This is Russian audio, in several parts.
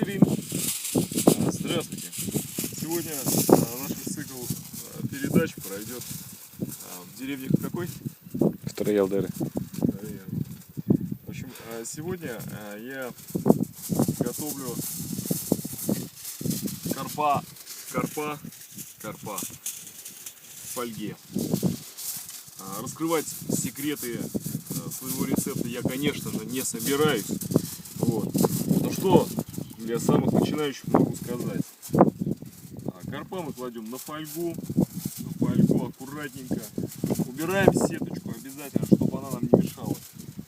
А, Здравствуйте. Сегодня а, наш цикл а, передач пройдет а, в деревне какой? Вторые Ялдеры. В общем, сегодня я готовлю карпа, карпа, карпа в фольге. Раскрывать секреты своего рецепта я, конечно же, не собираюсь. Вот. Ну что, для самых начинающих могу сказать. А, Карпа мы кладем на фольгу, на фольгу аккуратненько. Убираем сеточку обязательно, чтобы она нам не мешала.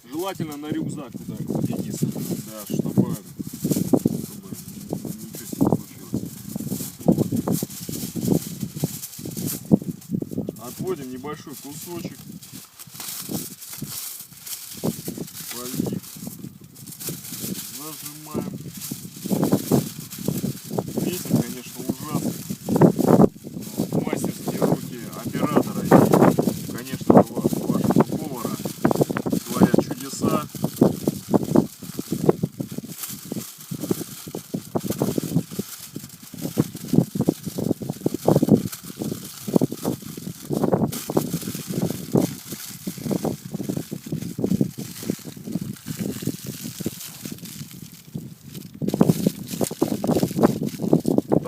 Желательно на рюкзак туда, Денис, да, чтобы, чтобы ничего с не случилось. Вот. Отводим небольшой кусочек фольги. Зажимаем.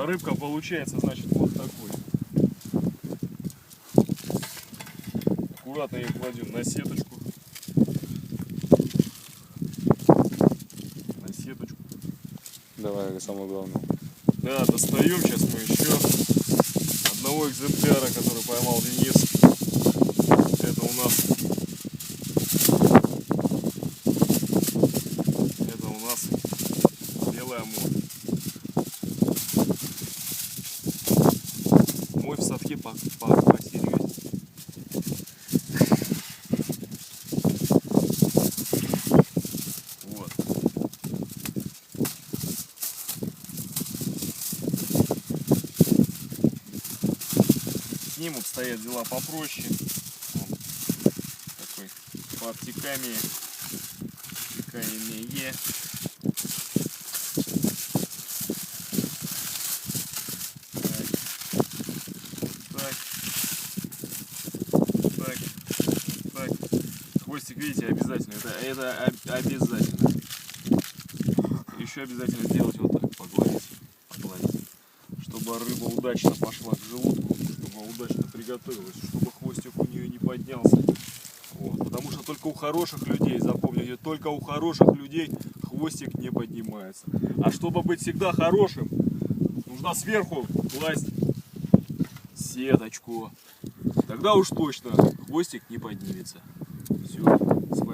А рыбка получается, значит, вот такой. Аккуратно ее кладем на сеточку. На сеточку. Давай самое главное. Да, достаем сейчас мы еще одного экземпляра, который поймал Денис. Это у нас это у нас белый амур. В садке по, по, посерьезнее. Вот. С ним обстоят дела попроще. Он такой по обтекамии. Обтекаемее. Так. Так. Так. Так. Хвостик, видите, обязательно. Это, это об- обязательно. Еще обязательно сделать вот так, погладить. Погладить. Чтобы рыба удачно пошла к желудку, чтобы удачно приготовилась, чтобы хвостик у нее не поднялся. Вот. Потому что только у хороших людей, запомните, только у хороших людей хвостик не поднимается. А чтобы быть всегда хорошим, нужно сверху класть сеточку. Тогда уж точно хвостик не поднимется. Все, с вами